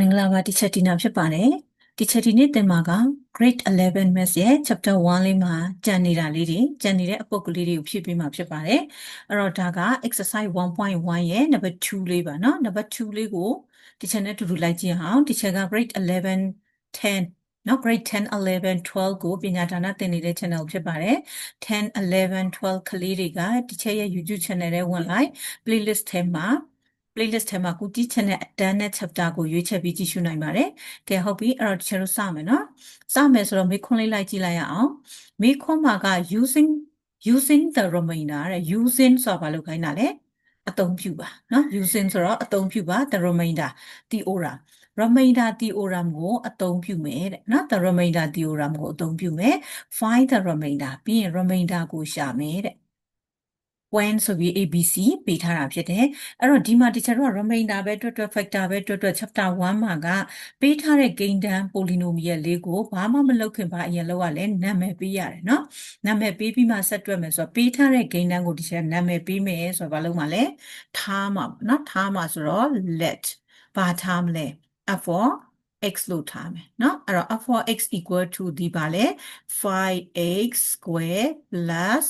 မင်္ဂလာပါတီချက်တီနာဖြစ်ပါတယ်တီချက်တီနေ့သင်မှာက grade 11 maths ရဲ့ chapter 1လေးမှာကြံနေတာလေးတွေကြံနေတဲ့အပုတ်ကလေးတွေကိုဖြည့်ပေးမှာဖြစ်ပါတယ်အဲ့တော့ဒါက exercise 1.1ရဲ့ number 2လေးပါเนาะ number 2လေးကိုတီချက်နဲ့တူတူလိုက်ကြည့်အောင်တီချက်က grade 11 10နော် grade 10 11 12ကိုပညာဒါနသင်နေတဲ့ channel ဖြစ်ပါတယ်10 11 12ကလေးတွေကတီချက်ရဲ့ YouTube channel ထဲဝင်လိုက် playlist ထဲမှာ playlist ထဲမှာကိုကြည့်ချင်တဲ့အတန်းနဲ့ chapter ကိုရွေးချယ်ပြီးကြည့်ရှုနိုင်ပါတယ်။ကဲဟုတ်ပြီအဲ့တော့တချို့စမယ်နော်။စမယ်ဆိုတော့မေးခွန်းလေးလိုက်ကြည့်လိုက်ရအောင်။မေးခွန်းမှာက using using the remainder တဲ့ using ဆိုတာဘာလို့ခိုင်းတာလဲ။အသုံးပြုပါနော် using ဆိုတော့အသုံးပြုပါ the remainder theorem remainder theorem ကိုအသုံးပြုမယ်တဲ့နော် the remainder theorem ကိုအသုံးပြုမယ် find the remainder ပြီးရင် remainder ကိုရှာမယ်တဲ့ when ဆိုပြီး ABC ပေးထားတာဖြစ်တယ်အဲ့တော့ဒီမှာ teacher တို့က remainder ပဲတွက်တွက် factor ပဲတွက်တွက် chapter 1မှာကပေးထားတဲ့ gain term polynomial လေးကိုဘာမှမလုပ်ခင်ပါအရင်လောက်ရလဲနာမည်ပေးရတယ်เนาะနာမည်ပေးပြီးမှဆက်တွက်မယ်ဆိုတော့ပေးထားတဲ့ gain term ကို teacher နာမည်ပေးမယ်ဆိုတော့ဘာလုပ်မှာလဲထားမှာเนาะထားမှာဆိုတော့ let ဘာထားမလဲ f for x လို့ထားမယ်เนาะအဲ့တော့ f for x equal to ဒီပါလဲ 5x square plus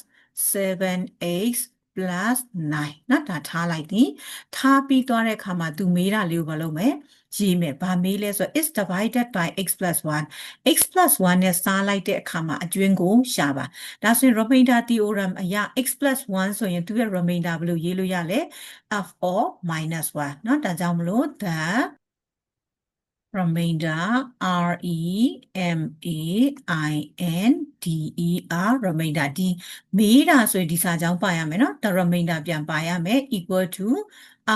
7x plus 9เนาะဒါထားလိုက်သည်ထားပြီးသွားတဲ့အခါမှာသူမေးတာလေးကိုမလုပ်မယ်ရေးမယ်ဘာမေးလဲဆိုတော့ is divided by x plus 1 x plus 1နဲ့စားလိုက်တဲ့အခါမှာအကျွင်းကိုရှာပါဒါဆိုရင် remainder theorem အရာ x plus 1ဆိုရင်သူရဲ့ remainder ဘယ်လိုရေးလို့ရလဲ f or minus 1เนาะဒါကြောင့်မလို့ the remainder R E M A I N D E R remainder ဒီမေးတာဆိုရင်ဒီစာကြောင်းပါရမယ်เนาะ the remainder ပြန်ပါရမယ် equal to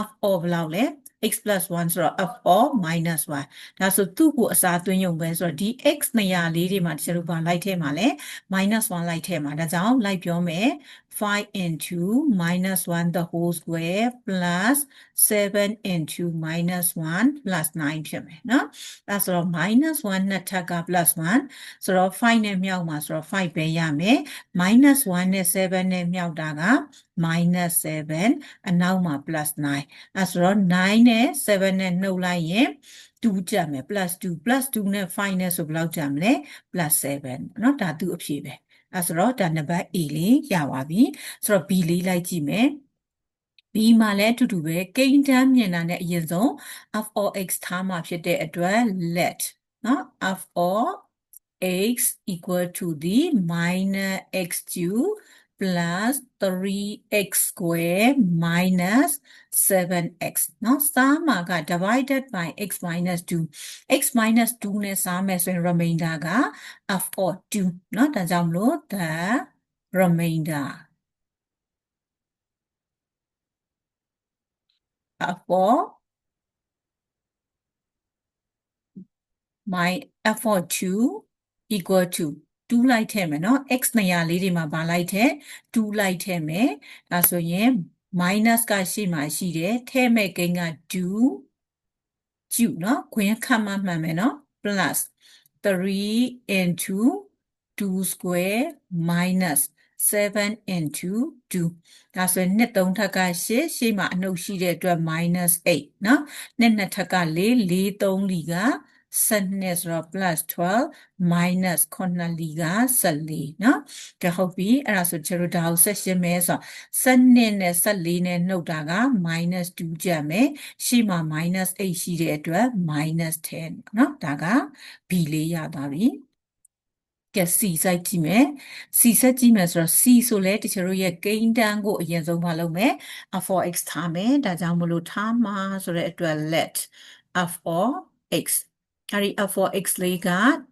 f of ဘယ်လောက်လဲ x plus 1ဆိုတော့ f of minus 1ဒါဆိုသူ့ကိုအစားသွင်းရုံပဲဆိုတော့ဒီ x နေရာလေးတွေမှာတချို့ဘာလိုက်ထဲမှာလဲ minus 1လိုက်ထဲမှာဒါကြောင့်လိုက်ပြောမယ် 5 into minus 1 the whole square plus 7 into minus 1 plus 9ဖြစ်မယ်เนาะဒါဆိုတော့ minus 1နှစ်ထပ်က plus 1ဆိုတော့5နဲ့မြောက်မှာဆိုတော့5ပဲရမယ် minus 1နဲ့7နဲ့မြောက်တာက minus 7အနောက်မှာ plus 9အဲဆိုတော့9နဲ့7နဲ့နှုတ်လိုက်ရင်2ကြမယ် plus 2 plus 2နဲ့5နဲ့ဆိုဘယ်လောက်ကြမလဲ plus 7เนาะဒါသူအဖြေပဲ အဲဆိုတော့ဒါနံပါတ် A လေးရပါပြီဆိုတော့ B လေးလိုက်ကြည့်မယ် B မှာလည်းအတူတူပဲကိန်းတန်းမြင်တာနဲ့အရင်ဆုံး f of x ထားမှာဖြစ်တဲ့အတွက် let နော် f of x equal to the minus x cube plus 3x square minus 7x နော်စာမှာက divided by x minus 2 x two ne minus 2နဲ့စားမယ်ဆိုရင် remainder က of 2နော်ဒါကြောင့်မလို့ the remainder. of 4 my f 2 equal to 2လိုက်ထည့်မယ်เนาะ x နေရာလေးတွေမှာဗာလိုက်ထည့်2လိုက်ထည့်မယ်ဒါဆိုရင် minus ကရှေ့မှာရှိတယ်ထည့်မဲ့ကိန်းက2ကျူเนาะခွင်းခတ်မှမှန်မယ်เนาะ plus 3 into 2 square minus 7 into 2ဒါဆိုရင်နှစ်သုံးထပ်က8ရှေ့မှာအနှုတ်ရှိတဲ့အတွက် minus 8เนาะနှစ်နှစ်ထပ်က4 4 3လီက 12ဆိုတော့ plus 12 minus 9လီက14เนาะကဲဟုတ်ပြီအဲ့ဒါဆိုကျတို့ဒါကိုဆက်ရှင်းမယ်ဆိုတော့12နဲ့14နဲ့နှုတ်တာက minus 2ကျန်မယ်ရှေ့မှာ minus 8ရှိတဲ့အတွက် minus 10เนาะဒါက b လေးရသွားပြီကဲ C စိုက်ကြည့်မယ် C ဆက်ကြည့်မယ်ဆိုတော့ C ဆိုလဲတချို့ရဲ့ကိန်းတန်းကိုအရင်ဆုံးမလုပ်မယ် f of x ထားမယ်ဒါကြောင့်မလို့ထားမှာဆိုတဲ့အတွက် let f of x အဲ့ဒီ f of x လေးက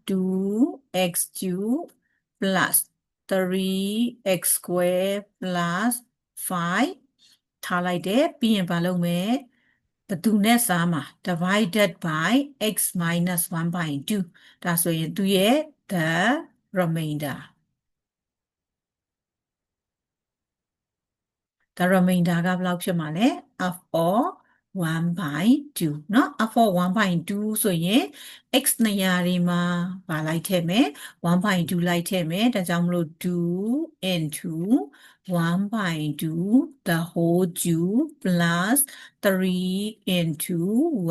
2x cube plus 3x square plus 5ထားလိုက်တယ်ပြီးရင်မလုပ်မယ်ဘယ်သူနဲ့စားမှာ divided by x minus 1 by 2ဒါဆိုရင်သူရဲ့ the remainder the remainder ကဘယ်လောက်ဖြစ်မှာလဲ f of 1 by 2เนาะ f of 1 by 2ဆိုရင် x နေရာတွေမှာဗာလိုက်ထည့်မယ်1 by 2လိုက်ထည့်မယ်ဒါကြောင့်မလို့2 into 1 by 2 the whole cube plus 3 into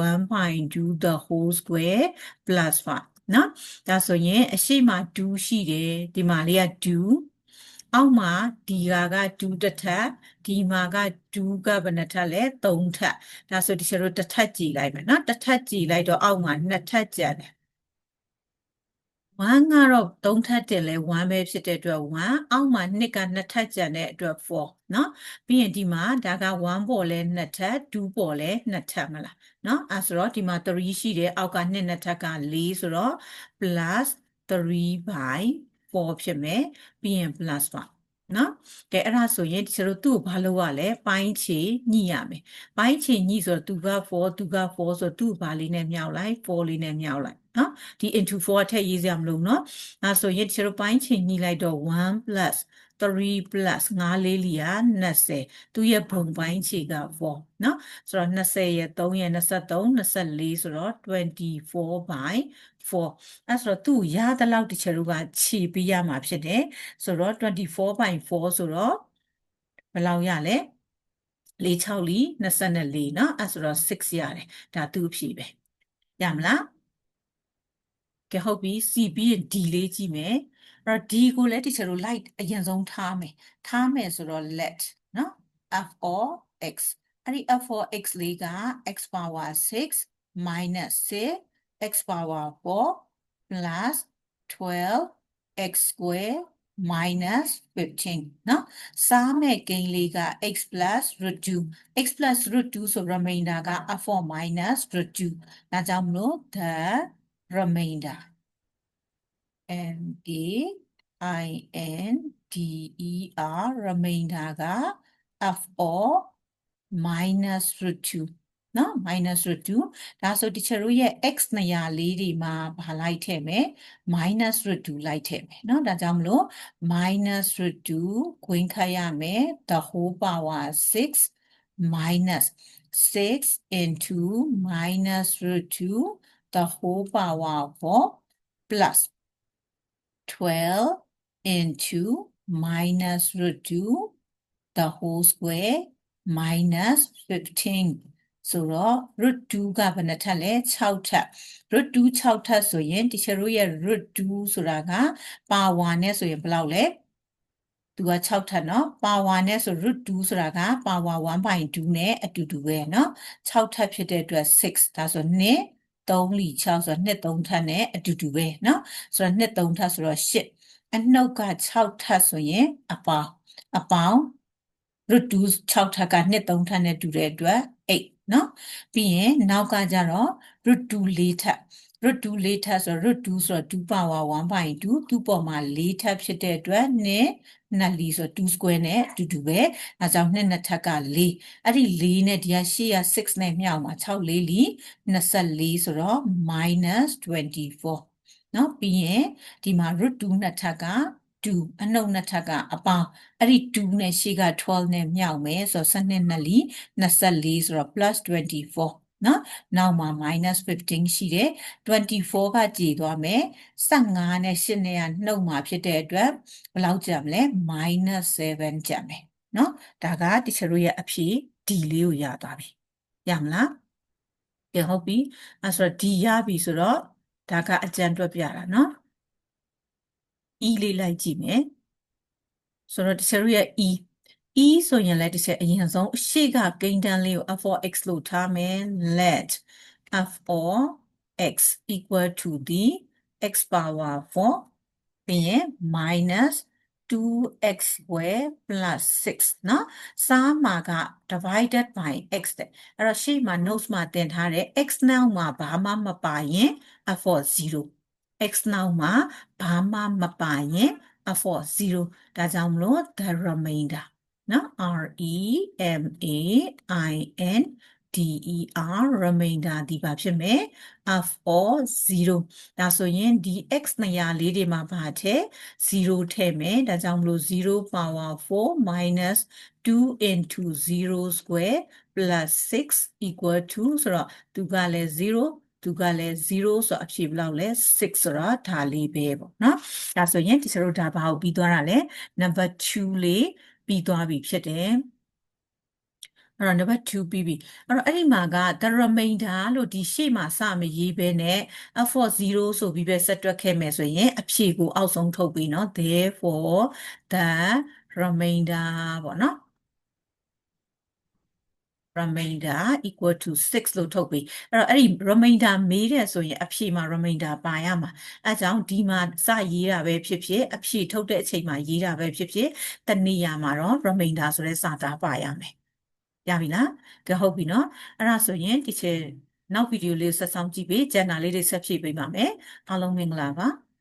1 by 2 the whole square plus 5เนาะဒါဆိုရင်အရှိမ2ရှိတယ်ဒီမှာလေးက2 အောက်မှာဒီဟာက2တစ်ထပ်ဒီမှာက2ကဘယ်နှထပ်လဲ3ထပ်ဒါဆိုဒီကျတို့တစ်ထပ်ကြည်လိုက်မယ်เนาะတစ်ထပ်ကြည်လိုက်တော့အောက်မှာနှစ်ထပ်ကျန်တယ်1ကတော့3ထပ်တင်လဲ1ပဲဖြစ်တဲ့အတွက်1အောက်မှာ2က2ထပ်ကျန်တဲ့အတွက်4เนาะပြီးရင်ဒီမှာဒါက1ပေါ်လဲ2ထပ်2ပေါ်လဲ2ထပ်မလားเนาะအဲဆိုတော့ဒီမှာ3ရှိတယ်အောက်က2 2ထပ်က4ဆိုတော့ plus 3 by 4ဖြစ်မယ်ပြီးရင် plus 1နော်ကဲအဲ့ဒါဆိုရင်ကျွန်တော်တို့သူ့ကိုဘာလုပ်ရလဲပိုင်းချေညှိရမယ်ပိုင်းချေညှိဆိုတော့သူက4သူက4ဆိုတော့သူ့ဘာလေးနဲ့မြောက်လိုက်4လေးနဲ့မြောက်လိုက်နော်ဒီ into 4အထက်ရေးစရာမလိုနော်အဲဆိုရင်ကျွန်တော်ပိုင်းချေညှိလိုက်တော့1 plus 3 plus 5လေးလီယာ20သူရဲ့ဘုံပိုင်းခြေက4เนาะဆိုတော့20ရဲ့3ရဲ့23 24ဆိုတော့24 by 4အဲ့ဆိုတော့သူ့ရတဲ့လောက်တစ်ချက်တို့ကခြေပေးရမှာဖြစ်တယ်ဆိုတော့24 by 4ဆိုတော့ဘယ်လောက်ရလဲ4 6လီ24เนาะအဲ့ဆိုတော့6ရတယ်ဒါသူ့အဖြေပဲရမလား ကဲဟုတ်ပြီ C ပြီးရင် D လေးကြည့်မယ်အဲ့တော့ D ကိုလည်း teacher တို့ light အရင်ဆုံးထားမယ်ထားမယ်ဆိုတော့ let နော် f or x အဲ့ဒီ f or x လေးက x power 6 minus 6 x power 4 plus 12 x square minus 15เนาะစားမဲ့ကိန်းလေးက x plus root 2 x plus root 2ဆို remainder က f4 minus root 2ဒါကြောင့်မလို့ the remainder M A I N D E R remainder က F or minus root 2နော် minus root 2ဒါဆို teacher တို့ရဲ့ x နေရာလေးဒီမှာဘာလိုက်ထည့်မယ် minus root 2လိုက်ထည့်မယ်နော်ဒါကြောင့်မလို့ minus root 2ခွင်းခတ်ရမယ် the whole power 6 minus 6 into minus root 2 the whole power 4 plus 12 into minus root 2 the whole square minus 15ဆိုတော့ root 2ကဘယ်နှထပ်လဲ6ထပ် root 2 6ထပ်ဆိုရင်တချို့တို့ရဲ့ root 2ဆိုတာက power နဲ့ဆိုရင်ဘယ်လောက်လဲသူက6ထပ်เนาะ power နဲ့ဆို root 2ဆိုတာက power 1/2နဲ့အတူတူပဲเนาะ6ထပ်ဖြစ်တဲ့အတွက်6ဒါဆို2 3လီ6ဆိုတော့2 3ထပ်နဲ့အတူတူပဲเนาะဆိုတော့2 3ထပ်ဆိုတော့8အနှုတ်က6ထပ်ဆိုရင်အပေါင်းအပေါင်း root 2 6ထပ်က2 3ထပ်နဲ့တူတဲ့အတွက်8เนาะပြီးရင်နောက်ကကြတော့ root 2 4ထပ် root 2 4ထပ်ဆိုတော့ root 2ဆိုတော့2 power 1/2 2ပေါ်မှာ4ထပ်ဖြစ်တဲ့အတွက်2နှစ်လီဆို2 square နဲ့အတူတူပဲအဲကြောင့်2နှစ်ထပ်က4အဲ့ဒီ4နဲ့ဒီက8ရ6နဲ့မြောက်မှာ6 4လီ24ဆိုတော့ -24เนาะပြီးရင်ဒီမှာ root 2နှစ်ထပ်က2အနှုတ်နှစ်ထပ်ကအပေါင်းအဲ့ဒီ2နဲ့ရှေ့က12နဲ့မြောက်မယ်ဆိုတော့12နှစ်လီ24ဆိုတော့ +24 နော်နောက်မှာ -15 ရှိတယ်24ကကြည်သွားမယ်15နဲ့8နဲ့ကနှုတ်မှာဖြစ်တဲ့အတွက်ဘယ်လောက်ကျန်မလဲ -7 ကျန်မယ်နော်ဒါကတချို့ရဲ့အဖြေ D လေးကိုရသွားပြီရမလားကဲဟုတ်ပြီအဲဆိုတော့ D ရပြီဆိုတော့ဒါကအကြံတွက်ပြတာနော် E လေးလိုက်ကြည့်မယ်ဆိုတော့တချို့ရဲ့ E E ဆိုရင်လည်းတစ်ချက်အရင်ဆုံးအရှိကကိန်းတန်းလေးကို f of x လို့ထားမယ် let f of x equal to the x power 4ပြီးရင် minus 2x square plus 6เนาะစားမှာက divided by x တဲ့အဲ့တော့ရှေ့မှာ notes မှာတင်ထားတဲ့ x now မှာဘာမှမပါရင် f of 0 x now မှာဘာမှမပါရင် f of 0ဒါကြောင့်မလို့ the remainder နော် R E M A I N D E R remainder ဒီပါဖြစ်မယ် f or 0ဒါဆိုရင်ဒီ x နေရာလေးတွေမှာပါတဲ့0ထည့်မယ်ဒါကြောင့်မလို့0 power 4 minus 2 into 0 square plus 6 equal to ဆိုတော့သူကလည်း0သူကလည်း0ဆိုအဖြေဘယ်လောက်လဲ6ဆိုတော့ဒါလေးပဲပေါ့နော်ဒါဆိုရင်ဒီစရုပ်ဒါဘာကိုပြီးသွားတာလဲ number 2လေး ပြီးသွားပြီဖြစ်တယ်အဲ့တော့ number 2ပြီးပြီအဲ့တော့အဲ့ဒီမှာက the remainder လို့ဒီရှေ့မှာစမရေးဘဲနဲ့ f for 0ဆိုပြီးပဲဆက်တွက်ခဲ့မယ်ဆိုရင်အဖြေကိုအောက်ဆုံးထုတ်ပြီးเนาะ therefore the remainder ပေါ့เนาะ remainder equal to 6လို့ထုတ်ပြီးအဲ့တော့အဲ့ဒီ remainder မေးတဲ့ဆိုရင်အဖြေမှာ remainder ပါရမှာအဲကြောင့်ဒီမှာစရေးတာပဲဖြစ်ဖြစ်အဖြေထုတ်တဲ့အချိန်မှာရေးတာပဲဖြစ်ဖြစ်တနည်းအားမှာတော့ remainder ဆိုတဲ့စာသားပါရမယ်ရပြီလားကဲဟုတ်ပြီနော်အဲ့ဒါဆိုရင်ဒီချက်နောက်ဗီဒီယိုလေးကိုဆက်ဆောင်ကြည့်ပြီးကျန်တာလေးတွေဆက်ဖြည့်ပေးပါမယ်အားလုံးမင်္ဂလာပါ